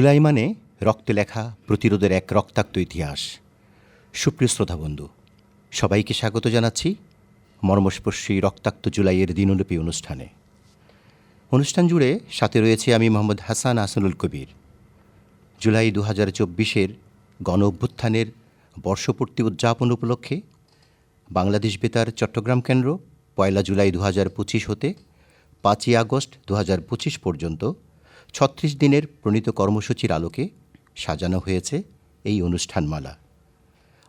জুলাই মানে রক্তে লেখা প্রতিরোধের এক রক্তাক্ত ইতিহাস। সুপ্রিয় শ্রোতা বন্ধু সবাইকে স্বাগত জানাচ্ছি মর্মস্পর্শী রক্তাক্ত জুলাইয়ের দিনলিপি অনুষ্ঠানে। অনুষ্ঠান জুড়ে সাথে রয়েছে আমি মোহাম্মদ হাসান আহসানুল কবির। জুলাই দু হাজার চব্বিশের গণ অভ্যুত্থানের বর্ষপূর্তি উদযাপন উপলক্ষে বাংলাদেশ বেতার চট্টগ্রাম কেন্দ্র পয়লা জুলাই দু হাজার পঁচিশ হতে পাঁচই আগস্ট দু হাজার পঁচিশ পর্যন্ত ছত্রিশ দিনের প্রণীত কর্মসূচির আলোকে সাজানো হয়েছে এই অনুষ্ঠানমালা।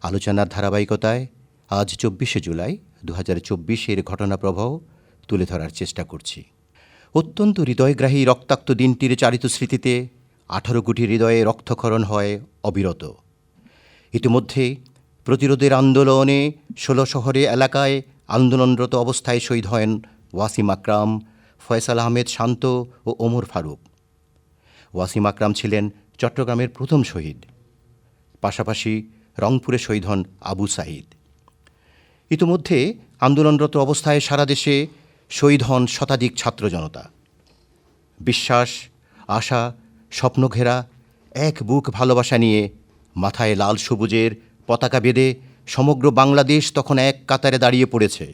আলোচনার ধারাবাহিকতায় আজ চব্বিশে জুলাই দু হাজার চব্বিশের ঘটনাপ্রবাহ তুলে ধরার চেষ্টা করছি। অত্যন্ত হৃদয়গ্রাহী রক্তাক্ত দিনটির চারিত স্মৃতিতে আঠারো কোটি হৃদয়ে রক্তক্ষরণ হয় অবিরত। ইতিমধ্যে প্রতিরোধের আন্দোলনে ষোলো শহরে এলাকায় আন্দোলনরত অবস্থায় শহীদ হন ওয়াসিম আকরাম, ফয়সাল আহমেদ শান্ত ও ওমর ফারুক। ওয়াসিম আকরাম ছিলেন চট্টগ্রামের প্রথম শহীদ, পাশাপাশি রংপুরে শহীদ হন আবু সাঈদ। ইতিমধ্যে আন্দোলনরত অবস্থায় সারা দেশে শহীদ হন শতাধিক ছাত্র জনতা। বিশ্বাস, আশা স্বপ্ন ঘেরা এক বুক ভালোবাসা নিয়ে মাথায় লাল সবুজের পতাকা বেঁধে সমগ্র বাংলাদেশ তখন এক কাতারে দাঁড়িয়ে পড়েছে।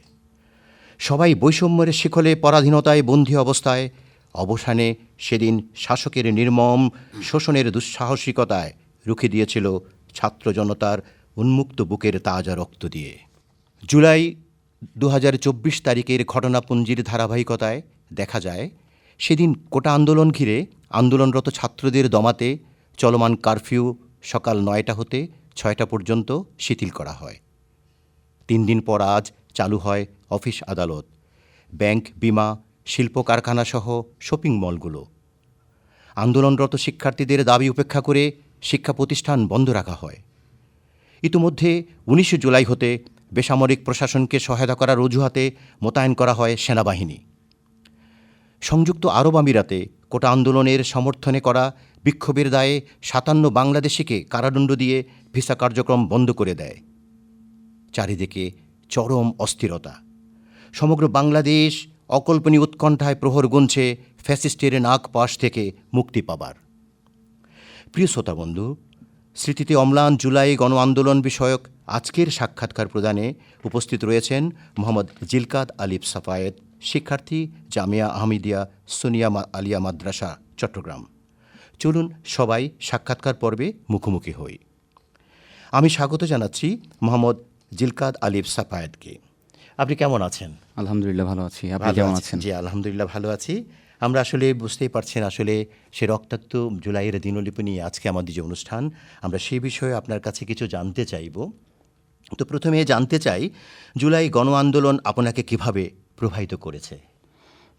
সবাই বৈষম্যের শিখলে পরাধীনতায় বন্দী অবস্থায় অবসানে সেদিন শাসকের নির্মম, শোষণের দুঃসাহসিকতায় রুখে দিয়েছিল ছাত্র জনতার উন্মুক্ত বুকের তাজা রক্ত দিয়ে। জুলাই দু হাজার চব্বিশ তারিখের ঘটনাপুঞ্জির ধারাবাহিকতায় দেখা যায়, সেদিন কোটা আন্দোলন ঘিরে আন্দোলনরত ছাত্রদের দমাতে চলমান কারফিউ সকাল নয়টা হতে ছয়টা পর্যন্ত শিথিল করা হয়। তিন দিন পর আজ চালু হয় অফিস আদালত। ব্যাংক, বিমা শিল্প কারখানাসহ শপিং মলগুলো আন্দোলনরত শিক্ষার্থীদের দাবি উপেক্ষা করে শিক্ষা প্রতিষ্ঠান বন্ধ রাখা হয়। ইতিমধ্যে উনিশে জুলাই হতে বেসামরিক প্রশাসনকে সহায়তা করার অজুহাতে মোতায়েন করা হয় সেনাবাহিনী। সংযুক্ত আরব আমিরাতে কোটা আন্দোলনের সমর্থনে করা বিক্ষোভের দায়ে সাতান্ন বাংলাদেশিকে কারাদণ্ড দিয়ে ভিসা কার্যক্রম বন্ধ করে দেয়। চারিদিকে চরম অস্থিরতা। সমগ্র বাংলাদেশ অকল্পনীয় উৎকণ্ঠায় প্রহর গুনছে ফ্যাসিস্টের নাক পাশ থেকে মুক্তি পাবার। প্রিয় শ্রোতা বন্ধু, স্মৃতিতে অম্লান জুলাই গণ আন্দোলন বিষয়ক আজকের সাক্ষাৎকার প্রদানে উপস্থিত রয়েছেন মোহাম্মদ জিলকাত আলিফ সাফায়েত, শিক্ষার্থী জামিয়া আহমিদিয়া, সোনিয়া আলিয়া মাদ্রাসা, চট্টগ্রাম। চলুন সবাই সাক্ষাৎকার পর্বে মুখোমুখি হই। আমি স্বাগত জানাচ্ছি মোহাম্মদ জিলকাত আলিফ সাফায়েতকে। আপনি কেমন আছেন? আলহামদুলিল্লাহ ভালো আছি। আপনি কেমন আছেন? জি আলহামদুলিল্লাহ ভালো আছি। আমরা আসলে বুঝতেই পারছেন আসলে সে রক্তাক্ত জুলাইয়ের দিনলিপি নিয়ে আজকে আমাদের যে অনুষ্ঠান আমরা সেই বিষয়ে আপনার কাছে কিছু জানতে চাইব। তো প্রথমে জানতে চাই জুলাই গণ আন্দোলন আপনাকে কীভাবে প্রভাবিত করেছে?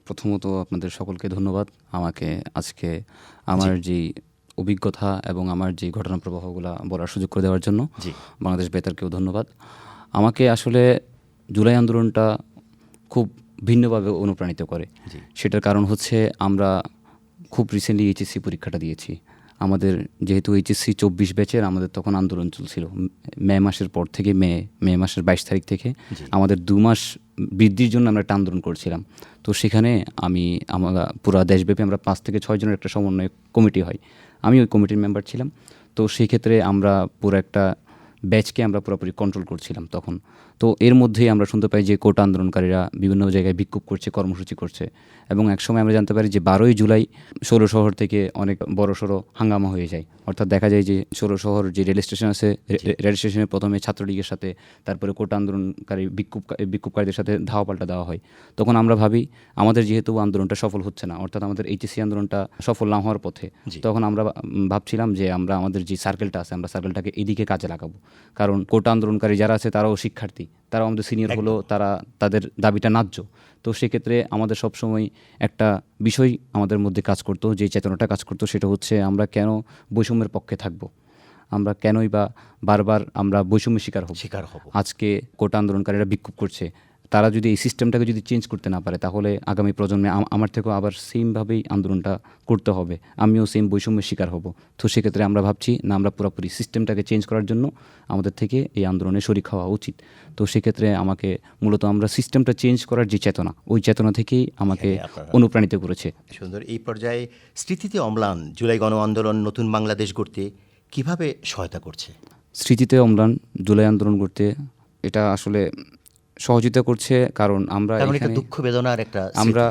প্রথমত আপনাদের সকলকে ধন্যবাদ। আমাকে আজকে আমার যে অভিজ্ঞতা এবং আমার যে ঘটনা প্রবাহগুলো বলার সুযোগ করে দেওয়ার জন্য জি। বাংলাদেশ বেতারকেও ধন্যবাদ। আমাকে আসলে জুলাই আন্দোলনটা খুব ভিন্নভাবে অনুপ্রাণিত করে। সেটার কারণ হচ্ছে আমরা খুব রিসেন্টলি এইচএসসি পরীক্ষাটা দিয়েছি। আমাদের যেহেতু এইচএসসি চব্বিশ ব্যাচের আমাদের তখন আন্দোলন চলছিল। মে মাসের পর থেকে মে মে মাসের বাইশ তারিখ থেকে আমাদের দু মাস বৃদ্ধির জন্য আমরা একটা আন্দোলন করছিলাম। তো সেখানে আমি আমরা পুরা দেশব্যাপী আমরা পাঁচ থেকে ছয় জনের একটা সমন্বয় কমিটি হয়। আমি ওই কমিটির মেম্বার ছিলাম। তো সেই ক্ষেত্রে আমরা পুরো একটা ব্যাচকে আমরা পুরোপুরি কন্ট্রোল করছিলাম তখন। তো এর মধ্যেই আমরা শুনতে পাই যে কোটা আন্দোলনকারীরা বিভিন্ন জায়গায় বিক্ষোভ করছে কর্মসূচি করছে এবং একসময় আমরা জানতে পারি যে বারোই জুলাই ষোলো শহর থেকে অনেক বড় সড়ো হাঙ্গামা হয়ে যায়। অর্থাৎ দেখা যায় যে ষোলো শহর যে রেল স্টেশন আছে রেল স্টেশনে প্রথমে ছাত্রলীগের সাথে তারপরে কোটা আন্দোলনকারী বিক্ষোভ বিক্ষোভকারীদের সাথে ধাওয়া পাল্টা দেওয়া হয়। তখন আমরা ভাবি আমাদের যেহেতু আন্দোলনটা সফল হচ্ছে না অর্থাৎ আমাদের এইচএসসি আন্দোলনটা সফল না হওয়ার পথে তখন আমরা ভাবছিলাম যে আমরা আমাদের যে সার্কেলটা আছে আমরা সার্কেলটাকে এদিকে কাজে লাগাবো। কারণ কোটা আন্দোলনকারী যারা আছে তারাও শিক্ষার্থী। তারাও আমাদের সিনিয়র হলো তারা তাদের দাবিটা ন্যায্য। তো সেক্ষেত্রে আমাদের সবসময় একটা বিষয় আমাদের মধ্যে কাজ করতো যে চেতনাটা কাজ করতো সেটা হচ্ছে আমরা কেন বৈষম্যের পক্ষে থাকব? আমরা কেনই বা বারবার আমরা বৈষম্যের শিকার হব? শিকার হব। আজকে কোটা আন্দোলনকারীরা বিক্ষোভ করছে। তারা যদি এই সিস্টেমটাকে যদি চেঞ্জ করতে না পারে তাহলে আগামী প্রজন্মে আমার থেকেও আবার সেমভাবেই আন্দোলনটা করতে হবে। আমিও সেম বৈষম্যের শিকার হব। তো সেক্ষেত্রে আমরা ভাবছি না আমরা পুরোপুরি সিস্টেমটাকে চেঞ্জ করার জন্য আমাদের থেকে এই আন্দোলনে শরিক হওয়া উচিত। তো সেক্ষেত্রে আমাকে মূলত আমরা সিস্টেমটা চেঞ্জ করার যে চেতনা ওই চেতনা থেকেই আমাকে অনুপ্রাণিত করেছে। সুন্দর এই পর্যায়ে স্মৃতিতে অম্লান জুলাই গণ আন্দোলন নতুন বাংলাদেশ গড়তে কীভাবে সহায়তা করছে? স্মৃতিতে অম্লান জুলাই আন্দোলন করতে এটা আসলে সহযোগিতা করছে কারণ আমরা এখানে- দুঃখ বেদনার একটা আমরা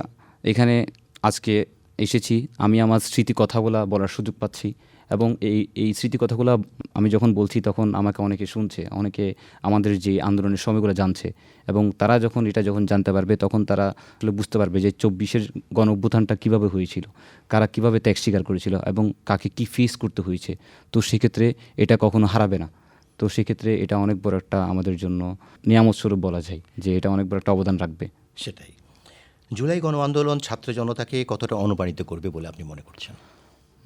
এখানে আজকে এসেছি আমি আমার স্মৃতি কথাগুলা বলার সুযোগ পাচ্ছি এবং এই এই স্মৃতি কথাগুলো আমি যখন বলছি তখন আমাকে অনেকে শুনছে অনেকে আমাদের যে আন্দোলনের সময়গুলো জানছে এবং তারা যখন এটা যখন জানতে পারবে তখন তারা আসলে বুঝতে পারবে যে চব্বিশের গণ অভ্যুত্থানটা কীভাবে হয়েছিল কারা কীভাবে ত্যাগ স্বীকার করেছিল এবং কাকে কী ফেস করতে হয়েছে। তো সেক্ষেত্রে এটা কখনো হারাবে না। তো সেক্ষেত্রে এটা অনেক বড় একটা আমাদের জন্য নিয়ামত স্বরূপ বলা যায় যে এটা অনেক বড় একটা অবদান রাখবে। সেটাই। জুলাই গণ আন্দোলন ছাত্র জনতাকে কতটা অনুপ্রাণিত করবে বলে আপনি মনে করছেন?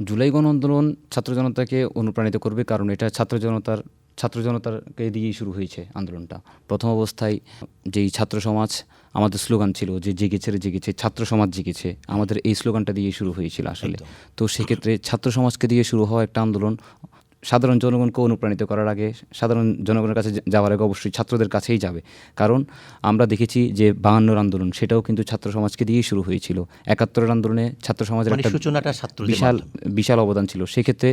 জুলাই গণ আন্দোলন ছাত্র জনতাকে অনুপ্রাণিত করবে কারণ এটা ছাত্র জনতার ছাত্র জনতাকে দিয়েই শুরু হয়েছে আন্দোলনটা। প্রথম অবস্থায় যেই ছাত্র সমাজ আমাদের স্লোগান ছিল যে জেগেছে রে জেগেছে ছাত্র সমাজ জেগেছে আমাদের এই স্লোগানটা দিয়ে শুরু হয়েছিল আসলে। তো সেক্ষেত্রে ছাত্র সমাজকে দিয়ে শুরু হওয়া একটা আন্দোলন সাধারণ জনগণকে অনুপ্রাণিত করার আগে সাধারণ জনগণের কাছে যাওয়ার আগে অবশ্যই ছাত্রদের কাছেই যাবে। কারণ আমরা দেখেছি যে বাহান্নর আন্দোলন সেটাও কিন্তু ছাত্র সমাজকে দিয়েই শুরু হয়েছিল। একাত্তরের আন্দোলনে ছাত্র সমাজের মানে একটা সূচনাটা ছাত্রদের বিশাল বিশাল অবদান ছিল। সেক্ষেত্রে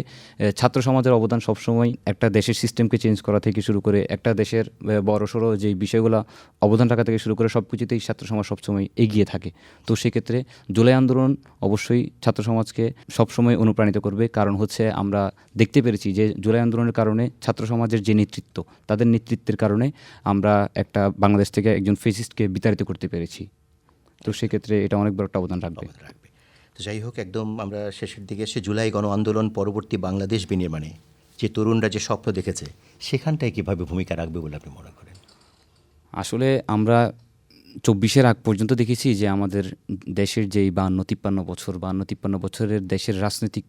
ছাত্র সমাজের অবদান সবসময় একটা দেশের সিস্টেমকে চেঞ্জ করা থেকে শুরু করে একটা দেশের এ, বড়সড় যে বিষয়গুলো অবদান রাখা থেকে শুরু করে সব কিছুতেই ছাত্র সমাজ সবসময় এগিয়ে থাকে। তো সেক্ষেত্রে জুলাই আন্দোলন অবশ্যই ছাত্র সমাজকে সবসময় অনুপ্রাণিত করবে। কারণ হচ্ছে আমরা দেখতে পেরেছি যে জুলাই আন্দোলনের কারণে ছাত্র সমাজের যে নেতৃত্ব তাদের নেতৃত্বের কারণে আমরা একটা বাংলাদেশ থেকে একজন ফেসিস্টকে বিতাড়িত করতে পেরেছি। তো সেক্ষেত্রে এটা অনেক বড় একটা অবদান রাখবে। রাখবে। তো যাই হোক একদম আমরা শেষের দিকে এসে জুলাই গণ আন্দোলন পরবর্তী বাংলাদেশ বিনির্মাণে যে তরুণরা যে স্বপ্ন দেখেছে সেখানটায় কীভাবে ভূমিকা রাখবে বলে আপনি মনে করেন? আসলে আমরা চব্বিশের আগ পর্যন্ত দেখেছি যে আমাদের দেশের যেই বান্ন তিপ্পান্ন বছর বান্ন তিপ্পান্ন বছরের দেশের রাজনৈতিক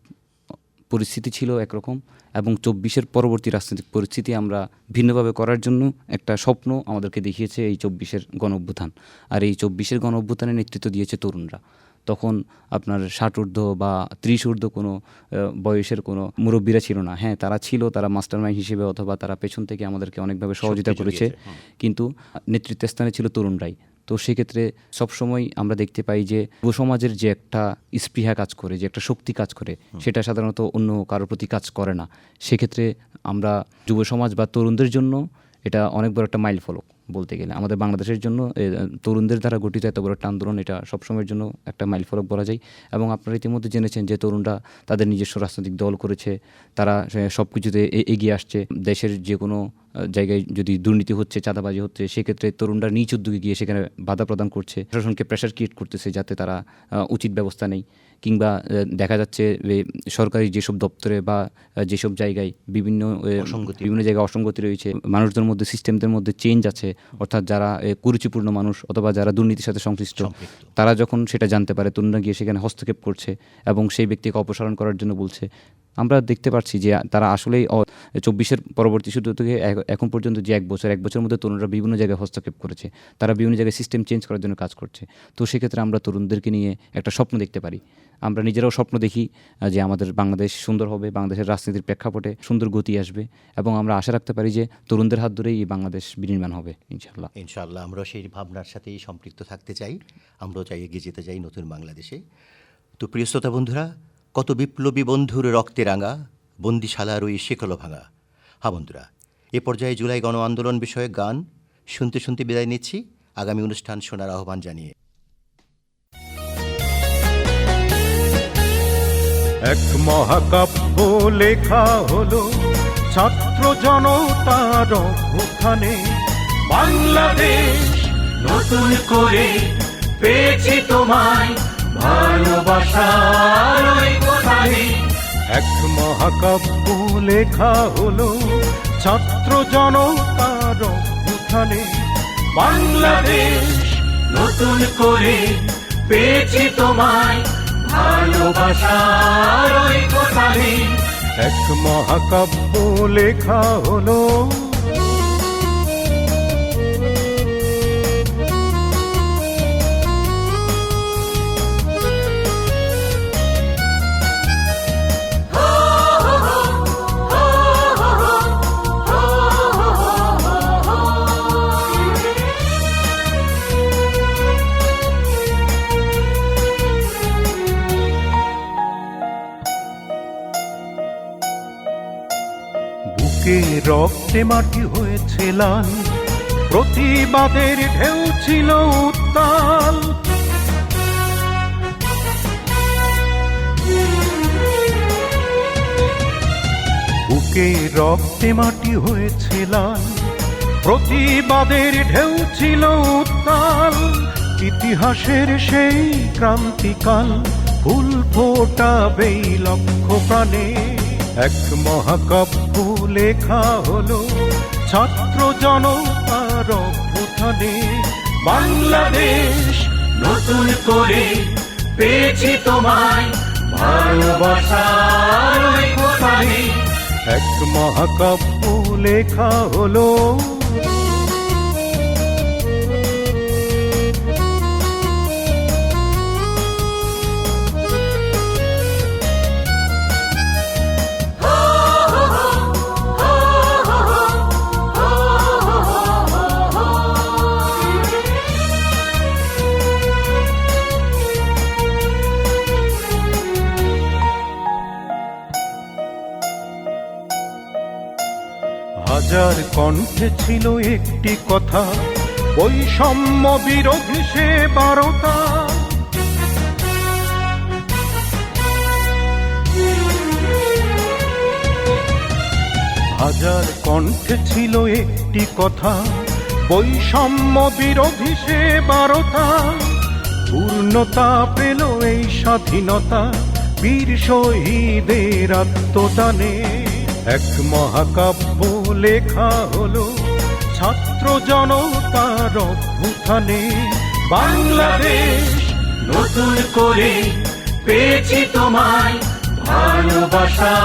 পরিস্থিতি ছিল একরকম এবং চব্বিশের পরবর্তী রাজনৈতিক পরিস্থিতি আমরা ভিন্নভাবে করার জন্য একটা স্বপ্ন আমাদেরকে দেখিয়েছে এই চব্বিশের গণ অভ্যুত্থান আর এই চব্বিশের গণ অভ্যুত্থানের নেতৃত্ব দিয়েছে তরুণরা। তখন আপনার ষাট ঊর্ধ্ব বা ত্রিশ ঊর্ধ্ব কোনো বয়সের কোনো মুরব্বীরা ছিল না। হ্যাঁ তারা ছিল তারা মাস্টার মাইন্ড হিসেবে অথবা তারা পেছন থেকে আমাদেরকে অনেকভাবে সহযোগিতা করেছে। কিন্তু নেতৃত্বের স্থানে ছিল তরুণরাই। তো সেক্ষেত্রে সবসময় আমরা দেখতে পাই যে যুব সমাজের যে একটা স্পৃহা কাজ করে যে একটা শক্তি কাজ করে সেটা সাধারণত অন্য কারোর প্রতি কাজ করে না। সেক্ষেত্রে আমরা যুব সমাজ বা তরুণদের জন্য এটা অনেক বড় একটা মাইল ফলক বলতে গেলে। আমাদের বাংলাদেশের জন্য তরুণদের দ্বারা গঠিত এত বড় একটা আন্দোলন, এটা সবসময়ের জন্য একটা মাইল ফলক বলা যায়। এবং আপনারা ইতিমধ্যে জেনেছেন যে তরুণরা তাদের নিজস্ব রাজনৈতিক দল করেছে, তারা সব কিছুতে এগিয়ে আসছে। দেশের যে কোনো জায়গায় যদি দুর্নীতি হচ্ছে, চাঁদাবাজি হচ্ছে, সেক্ষেত্রে তরুণরা নিজ উদ্যোগে গিয়ে সেখানে বাধা প্রদান করছে। প্রশাসনকে প্রেশার ক্রিয়েট করতেছে যাতে তারা উচিত ব্যবস্থা নেই কিংবা দেখা যাচ্ছে যে সরকারি যেসব দপ্তরে বা যেসব জায়গায় বিভিন্ন অসঙ্গতি। বিভিন্ন জায়গায় অসঙ্গতি রয়েছে মানুষদের মধ্যে সিস্টেমদের মধ্যে চেঞ্জ আছে অর্থাৎ যারা কুরুচিপূর্ণ মানুষ অথবা যারা দুর্নীতির সাথে সংশ্লিষ্ট তারা যখন সেটা জানতে পারে তরুণরা গিয়ে সেখানে হস্তক্ষেপ করছে এবং সেই ব্যক্তিকে অপসারণ করার জন্য বলছে আমরা দেখতে পাচ্ছি যে তারা আসলেই চব্বিশের পরবর্তী সূত্র থেকে এখন পর্যন্ত যে এক বছর, এক বছরের মধ্যে তরুণরা বিভিন্ন জায়গায় হস্তক্ষেপ করেছে। তারা বিভিন্ন জায়গায় সিস্টেম চেঞ্জ করার জন্য কাজ করছে। তো সেক্ষেত্রে আমরা তরুণদেরকে নিয়ে একটা স্বপ্ন দেখতে পারি। আমরা নিজেরাও স্বপ্ন দেখি যে আমাদের বাংলাদেশ সুন্দর হবে, বাংলাদেশের রাজনীতির প্রেক্ষাপটে সুন্দর গতি আসবে এবং আমরা আশা রাখতে পারি যে তরুণদের হাত ধরেই বাংলাদেশ বিনির্মাণ হবে ইনশাল্লাহ ইনশাআল্লাহ, আমরা সেই ভাবনার সাথেই সম্পৃক্ত থাকতে চাই। আমরাও চাই এগিয়ে যেতে চাই নতুন বাংলাদেশে। তো প্রিয় শ্রোতা বন্ধুরা কত বিপ্লবী বন্ধুর রক্তে রাঙা, বন্দিশালার ওই শেকল ভাঙা। হ্যাঁ বন্ধুরা, এ পর্যায়ে জুলাই গণ আন্দোলন বিষয়ে গান শুনতে শুনতে বিদায় নিচ্ছি। আগামী অনুষ্ঠান শোনার আহ্বান জানিয়ে। এক মহাকাব্য লেখা হলো ছাত্র জনতার অভ্যুত্থানে। বাংলাদেশ নতুন করে পেয়েছি তোমায় ভালোবাসার এক মহাকাব্য লেখা হলো ছাত্র জনতার অভ্যুত্থানে বাংলাদেশ নতুন করে পেয়েছি তোমায় ভালোবাসার এক মহাকাব্য লেখা হলো রক্তে মাটি হয়েছে প্রতিবাদের ঢেউ ছিল উত্তাল। বুকে রক্তে মাটি হয়েছে প্রতিবাদের ঢেউ ছিল উত্তাল। ইতিহাসের সেই ক্রান্তিকাল ফুল ফোটাবেই লক্ষ প্রাণে। এক মহাকাব্য লেখা হলো ছাত্র আর অভ্যুত্থানে। বাংলাদেশ নতুন করে পেয়েছি তোমায় ভালোবাসা এক মহাকাব্য লেখা হলো হাজার কণ্ঠে ছিল একটি কথা, বৈষম্য বিরোধী সে বারতা হাজার কণ্ঠে ছিল একটি কথা, বৈষম্য বিরোধী সে বারতা পূর্ণতা পেল এই স্বাধীনতা, বীর শহীদের আত্মদানে। এক মহাকাব্য লেখা হলো ছাত্র জনতার অভ্যুত্থানে। বাংলাদেশ নতুন করে পেয়েছি তোমায় ভালোবাসা